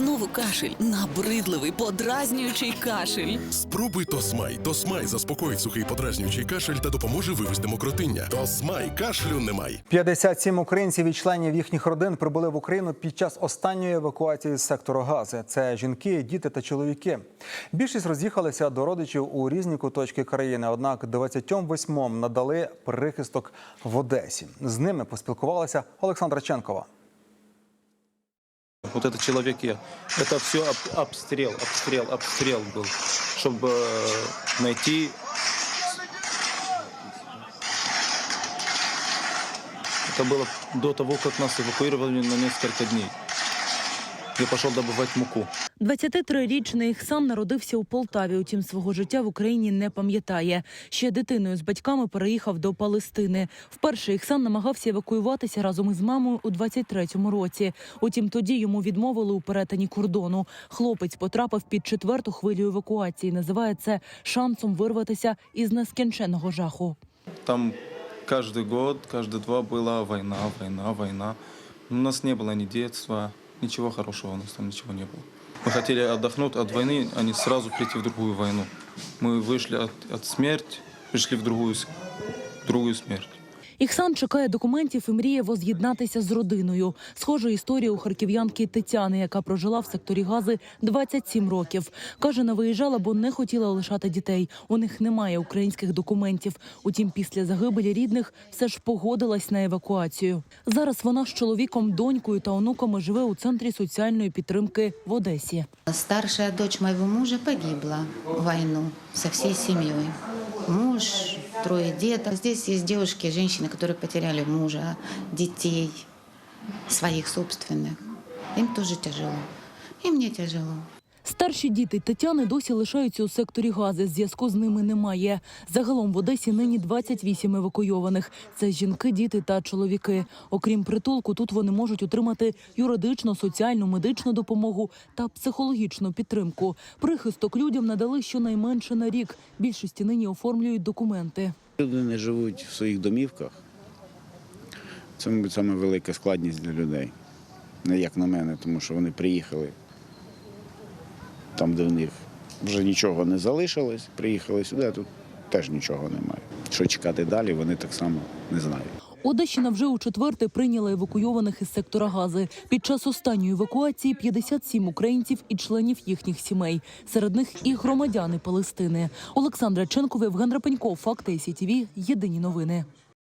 Знову кашель, набридливий, подразнюючий кашель. Спробуй Тосмай. Тосмай заспокоїть сухий подразнюючий кашель та допоможе вивести мокротиння. Тосмай кашлю немає. 57 українців і членів їхніх родин прибули в Україну під час останньої евакуації з сектору Гази. Це жінки, діти та чоловіки. Більшість роз'їхалися до родичів у різні куточки країни. Однак 28 надали прихисток в Одесі. З ними поспілкувалася Олександра Ченкова. Вот это человек я. Это все об- обстрел, обстрел, обстрел был, чтобы э, найти. Это было до того, как нас эвакуировали на несколько дней. Я пошел добывать муку. 23-річний Іксан народився у Полтаві, утім свого життя в Україні не пам'ятає. Ще дитиною з батьками переїхав до Палестини. Вперше Іксан намагався евакуюватися разом із мамою у 23-му році. Утім, тоді йому відмовили у перетині кордону. Хлопець потрапив під четверту хвилю евакуації. Називає це шансом вирватися із нескінченного жаху. Там каждый год, каждые два была война, война, война. У нас не было ни детства, ничего хорошего у нас там ничего не было. Мы хотели отдохнуть от войны, а не сразу прийти в другую войну. Мы вышли от, от смерти, пришли в другую, с- другую смерть. Іксан чекає документів і мріє воз'єднатися з родиною. Схожа історія у харків'янки Тетяни, яка прожила в секторі Гази 27 років. Каже, не виїжджала, бо не хотіла лишати дітей. У них немає українських документів. Утім, після загибелі рідних все ж погодилась на евакуацію. Зараз вона з чоловіком, донькою та онуками живе у центрі соціальної підтримки в Одесі. Старшая дочь моего мужа погибла в войну со всей семьей. Муж, трое деток. Здесь есть девушки, женщины, которые потеряли мужа, детей, своих собственных. Им тоже тяжело. И мне тяжело. Старші діти Тетяни досі лишаються у секторі гази. Зв'язку з ними немає. Загалом в Одесі нині 28 евакуйованих. Це жінки, діти та чоловіки. Окрім притулку, тут вони можуть отримати юридичну, соціальну, медичну допомогу та психологічну підтримку. Прихисток людям надали щонайменше на рік. Більшості нині оформлюють документи. Люди не живуть в своїх домівках. Це, мабуть, саме складність для людей. Як на мене, тому що вони приїхали там, де в них вже нічого не залишилось, приїхали сюди, а тут теж нічого немає. Що чекати далі, вони так само не знають. Одещина вже у четверте прийняла евакуйованих із сектора Гази. Під час останньої евакуації 57 українців і членів їхніх сімей. Серед них і громадяни Палестини. Олександра Ченкова, Євген Рапенько, Факти СІТВ. Єдині новини.